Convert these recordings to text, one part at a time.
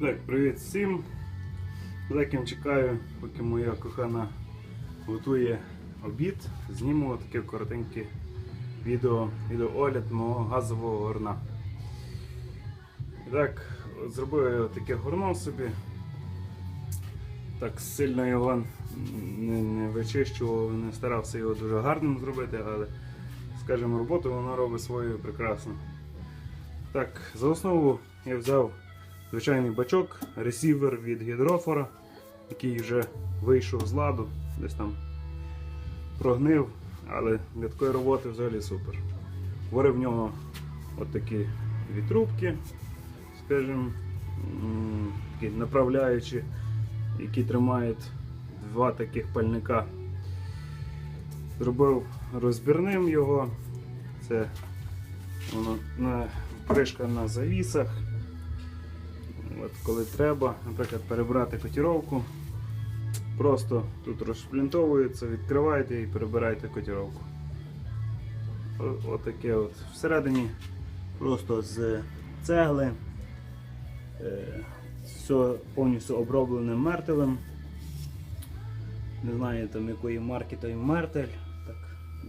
Так, привіт всім. Леким чекаю, поки моя кохана готує обід. Зніму таке коротеньке відео, відеоогляд мого газового горна. Так, зробив таке горно собі. Так сильно його не, не вичищував, не старався його дуже гарним зробити, але, скажімо, роботу воно робить свою прекрасно. Так, за основу я взяв звичайний бачок, ресівер від гідрофора, який вже вийшов з ладу, десь там прогнив, але для такої роботи взагалі супер. Варив в нього от такі дві трубки, скажімо, направляючі, які тримають два таких пальника. Зробив розбірним його. Це воно на кришка на завісах. От коли треба, наприклад, перебрати котіровку, просто тут розшплінтовується, відкриваєте і перебираєте котіровку. Отаке от. Всередині просто з цегли. Е, Все повністю оброблене мертелем. Не знаю там якої марки той мертель. Так,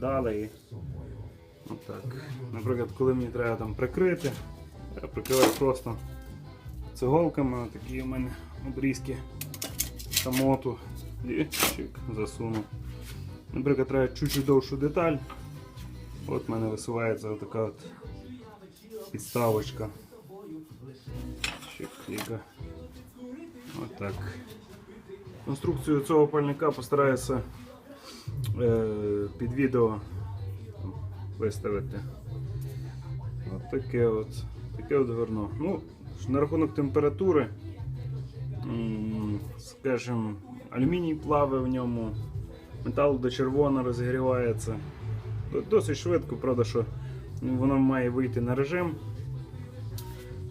дали і отак. Наприклад, коли мені треба там прикрити, я прикриваю просто циголками, такі у мене обрізки самоту і чик, засуну. Наприклад, треба чуть-чуть довшу деталь. От в мене висувається така от підставочка. Чик, кліка. Отак. Конструкцію цього пальника постараюся е, під відео виставити. От таке от, таке от горно. Ну, на рахунок температури, скажімо, алюміній плаває в ньому, метал до червоно розігрівається. Досить швидко, правда, що воно має вийти на режим.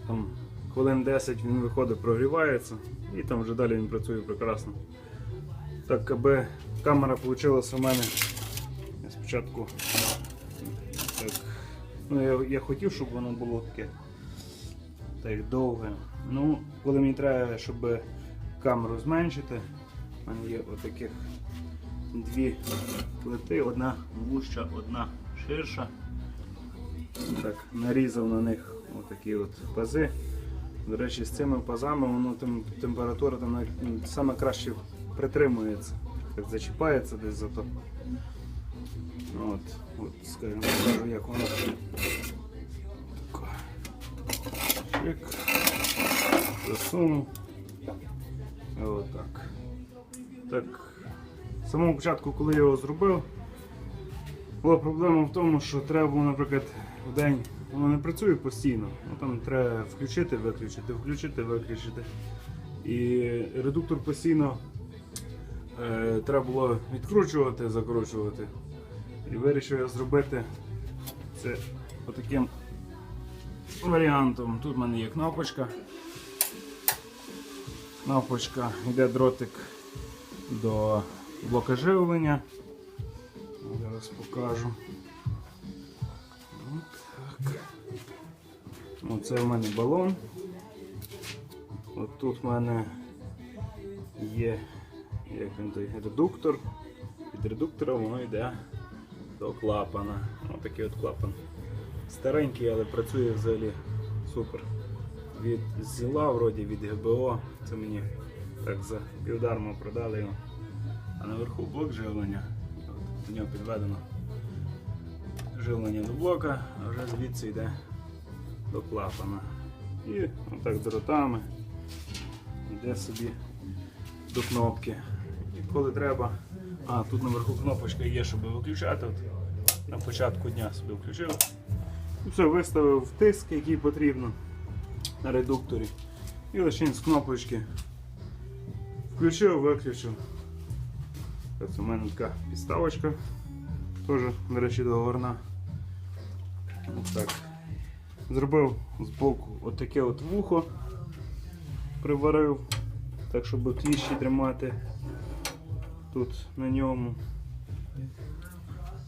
Там хвилин 10 він виходить, прогрівається і там вже далі він працює прекрасно. Так, аби камера вийшла у мене я спочатку. Так, ну, я, я хотів, щоб воно було таке так довге. Ну, коли мені треба, щоб камеру зменшити, в мене є отаких дві плити, одна вуща, одна ширша. Так, нарізав на них отакі от пази. До речі, з цими пазами воно там температура там саме краще притримується. Так зачіпається десь зато. От, от, скажімо, як воно. Чик. Засунув. Отак. Так. З самого початку, коли я його зробив, була проблема в тому, що треба було, наприклад, в день воно не працює постійно. Ну, там треба включити, виключити, включити, виключити. І редуктор постійно е, треба було відкручувати, закручувати. І вирішив я зробити це отаким варіантом. Тут в мене є кнопочка. Кнопочка, йде дротик до блока живлення. Зараз покажу. Отак. Оце в мене балон. От тут в мене є як він той редуктор. Від редуктора воно йде до клапана. Отакий от клапан. Старенький, але працює взагалі супер. Від зіла, вроді від ГБО. Це мені так за півдарма продали його. А наверху блок живлення. От, до нього підведено живлення до блока, а вже звідси йде до клапана. І отак дротами йде собі до кнопки. І коли треба. А, тут наверху кнопочка є, щоб виключати. От, на початку дня собі включив. Все, виставив тиск, який потрібно на редукторі. І лише з кнопочки включив, виключив. Ось у мене така підставочка. Теж, до речі, договорна. Ось так. Зробив з боку отаке от вухо, приварив, так щоб кліщі тримати тут на ньому.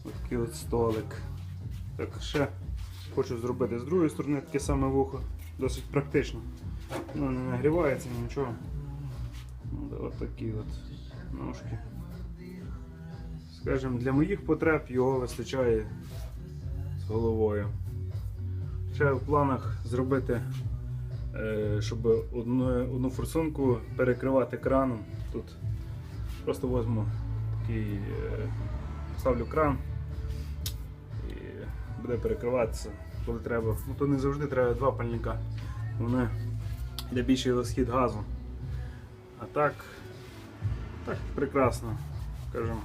Ось такий от столик. Так, ще хочу зробити з другої сторони таке саме вухо. досить практично. Ну, не нагрівається, нічого. Ну, от такі от ножки. Скажімо, для моїх потреб його вистачає з головою. Ще в планах зробити, е, щоб одну, одну форсунку перекривати краном. Тут просто возьму такий, е, поставлю кран і буде перекриватися, коли треба. Ну, то не завжди треба два пальника. Вони для більший розхід газу. А так, так прекрасно, скажімо.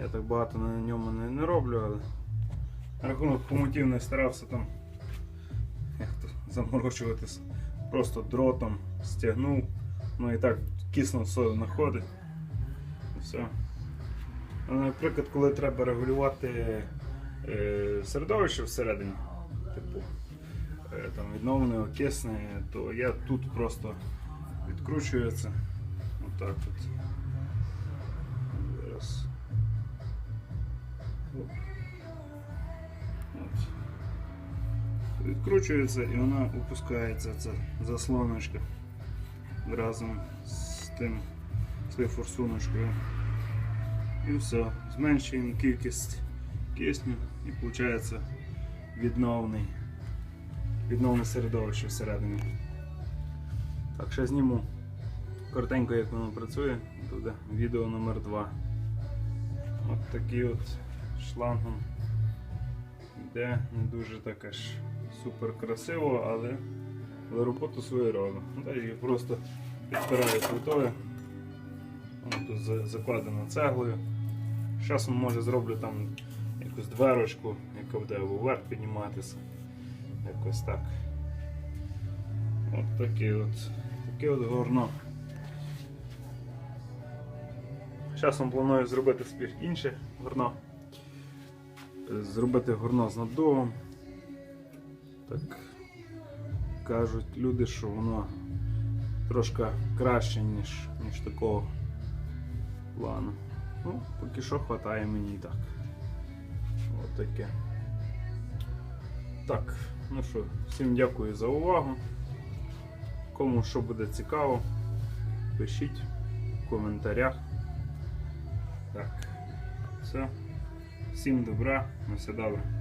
Я так багато на ньому не, не роблю, але рахунок хомутів не старався там як то, заморочуватись. Просто дротом стягнув, ну і так кисно все знаходить. І все. Наприклад, коли треба регулювати середовище всередині, типу е, там відновлене, окисне, то я тут просто відкручую це. Отак от. Зараз. От. Відкручується і вона опускається, ця заслоночка разом з тим з тією форсуночкою. І все. Зменшуємо кількість кисню і виходить відновний, відновне середовище всередині. Так, ще зніму коротенько, як воно працює, буде відео номер 2 От такий от шлангом йде не дуже так аж супер красиво, але, але роботу свою робить. Ну, її просто підпираю плитою. Тут закладено цеглою. З Часом може зроблю там якусь дверочку, яка буде вверх підніматися. Якось так. От таке от, таке от горно. Часом планую зробити спір інше горно. Зробити горно з наддувом. Так кажуть люди, що воно трошки краще, ніж, ніж такого плану. Ну, поки що хватає мені і так. Таке. Так, ну що, всім дякую за увагу. Кому що буде цікаво, пишіть в коментарях. Так, все. Всім добра, на все добре.